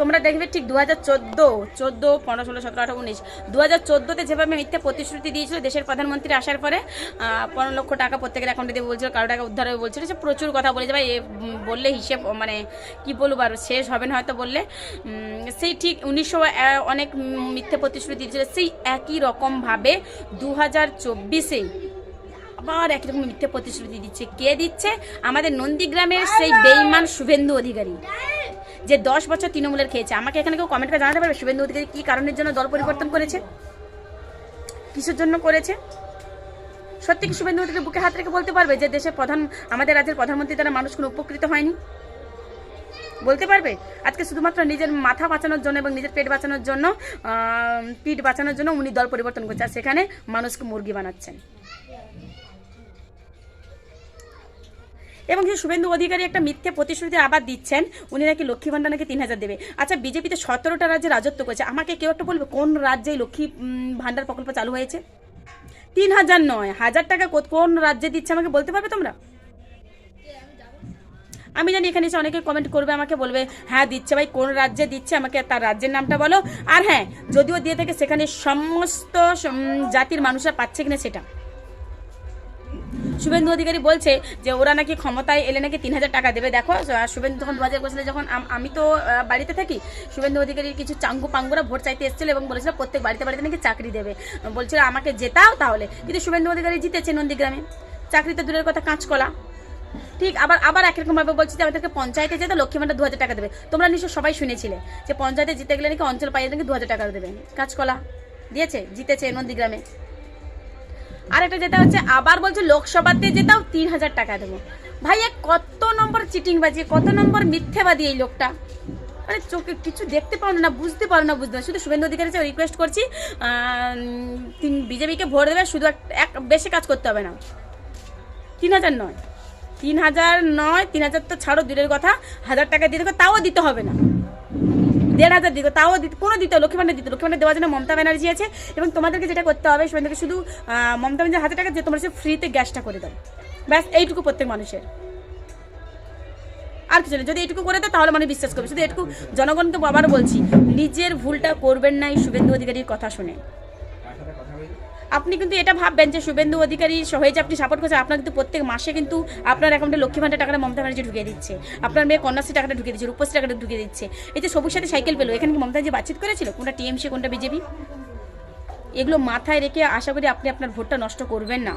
তোমরা দেখবে ঠিক দু হাজার চোদ্দ চোদ্দ, পনেরো, ষোলো, সতেরো, আঠারো, উনিশ দু হাজার চোদ্দোতে যেভাবে মিথ্যে প্রতিশ্রুতি দিয়েছিল দেশের প্রধানমন্ত্রী আসার পরে পনেরো লক্ষ টাকা প্রত্যেকের অ্যাকাউন্টে দেবে বলছিল, কারও টাকা উদ্ধার হয়ে বলছিল, সে প্রচুর কথা বলেছে, ভাই, এ বললে হিসেব মানে কি বলব, আর শেষ হবে না হয়তো বললে। সেই ঠিক উনিশশো অনেক মিথ্যে প্রতিশ্রুতি দিয়েছিল, সেই একই রকমভাবে দু হাজার চব্বিশে আবার একই রকম মিথ্যে প্রতিশ্রুতি দিচ্ছে। কে দিচ্ছে? আমাদের নন্দীগ্রামের সেই বেইমান শুভেন্দু অধিকারী। যে দশ বছর তৃণমূলের খেয়েছে। আমাকে এখানে কেউ কমেন্ট করে জানাতে পারবে? শুভেন্দু অধিকারী কি কারণের জন্য দল পরিবর্তন করেছে? কিসের জন্য করেছে? সত্যি কি শুভেন্দু অধিকারী বুকে হাত রেখে বলতে পারবে যে দেশের প্রধান আমাদের রাজ্যের প্রধানমন্ত্রী দ্বারা মানুষ কোনো উপকৃত হয়নি? বলতে পারবে? আজকে শুধুমাত্র নিজের মাথা বাঁচানোর জন্য এবং নিজের পেট বাঁচানোর জন্য পিঠ বাঁচানোর জন্য উনি দল পরিবর্তন করছে। আর সেখানে মানুষকে মুরগি বানাচ্ছেন। এবং সেই শুভেন্দু অধিকারী একটা মিথ্যে প্রতিশ্রুতি আবার দিচ্ছেন, উনি নাকি লক্ষ্মী ভান্ডার নাকি তিন হাজার দেবে। আচ্ছা বিজেপিতে সতেরোটা রাজ্যে রাজত্ব করেছে। আমাকে কেউ একটা বলবে কোন রাজ্যে লক্ষ্মী ভান্ডার প্রকল্প চালু হয়েছে? তিন হাজার নয়, হাজার টাকা কোন রাজ্যে দিচ্ছে আমাকে বলতে পারবে তোমরা? আমি জানি এখানে এসে অনেকে কমেন্ট করবে, আমাকে বলবে হ্যাঁ দিচ্ছে ভাই, কোন রাজ্যে দিচ্ছে? আমাকে তার রাজ্যের নামটা বলো। আর হ্যাঁ যদিও দিয়ে থাকে, সেখানে সমস্ত জাতির মানুষরা পাচ্ছে কিনা সেটা। শুভেন্দু অধিকারী বলছে যে ওরা নাকি ক্ষমতায় এলে নাকি তিন হাজার টাকা দেবে। দেখো শুভেন্দু তখন দু হাজার বছরে যখন আমি তো বাড়িতে থাকি, শুভেন্দু অধিকারীর কিছু চাঙ্গু পাঙ্গুরা ভোট চাইতে এসেছিল এবং বলেছিল প্রত্যেক বাড়িতে বাড়িতে নাকি চাকরি দেবে। বলছিল, আমাকে জেতাও তাহলে। কিন্তু শুভেন্দু অধিকারী জিতেছে নন্দীগ্রামে। চাকরি তো দূরের কথা, কাঁচকলা। ঠিক, আবার আবার একরকম ভাবে বলছি যে আমাদেরকে পঞ্চায়েতে যেতে লক্ষ্মী ভান্ডার দু টাকা দেবে। তোমরা নিশ্চয় সবাই শুনেছিলে যে, পঞ্চায়েতে জিতে গেলে নাকি অঞ্চল পাইয়ে নাকি দু হাজার টাকা দেবে। কাঁচকলা দিয়েছে, জিতেছে নন্দীগ্রামে। আর একটা যেটা হচ্ছে, আবার বলছে লোকসভাতে যেটাও তিন হাজার টাকা দেবো। ভাইয়া, কত নম্বর চিটিং বাজি কত নম্বর মিথ্যেবাদী এই লোকটা? আরে, চোখে কিছু দেখতে পারো না, বুঝতে পারো না, বুঝতে পারো শুধু শুভেন্দু অধিকারী রিকোয়েস্ট করছি তিন বিজেপিকে ভোট দেবে, শুধু এক- বেশি কাজ করতে হবে না। তিন হাজার নয়। তিন হাজার নয়, তিন হাজার তো ছাড়ো, দূরের কথা। হাজার টাকা দিয়ে দেবে তাও দিতে হবে না। দেড় হাজার দিত, তাও দিত, কোনো দিত লক্ষ্মী ভান্ডার দিত লক্ষ্মী দেওয়ার জন্য মমতা ব্যানার্জি আছে এবং তোমাদেরকে যেটা করতে হবে সেখানে শুধু মমতা ব্যানার্জি হাতে টাকা যে তোমরা সে ফ্রিতে গ্যাসটা করে দাও। ব্যাস, এইটুকু প্রত্যেক মানুষের। আর কিছু যদি এটুকু করে দাও তাহলে মানে বিশ্বাস করবে। শুধু এটুকু জনগণকে আবার বলছি, নিজের ভুলটা করবেন নাই শুভেন্দু অধিকারীর কথা শুনে। আপনি কিন্তু এটা ভাববেন যে শুভেন্দু অধিকারী সহজে আপনি সাপোর্ট করছেন, আপনার কিন্তু প্রত্যেক মাসে কিন্তু আপনার অ্যাকাউন্টে লক্ষ্মী ভান্ডার টাকাটা মমতা ব্যানার্জি ঢুকিয়ে দিচ্ছে। আপনার মেয়ে কন্যাশ্রী টাকাটা ঢুকিয়ে দিচ্ছে, রূপশ্রী টাকাটা ঢুকিয়ে দিচ্ছে। এই যে সবুজ সাথে সাইকেল পেল, এখানে কি মমতা যে বাতচিত করেছিল? কোনটা টিএমসি কোনটা বিজেপি এগুলো মাথায় রেখে আশা করি আপনি আপনার ভোটটা নষ্ট করবেন না।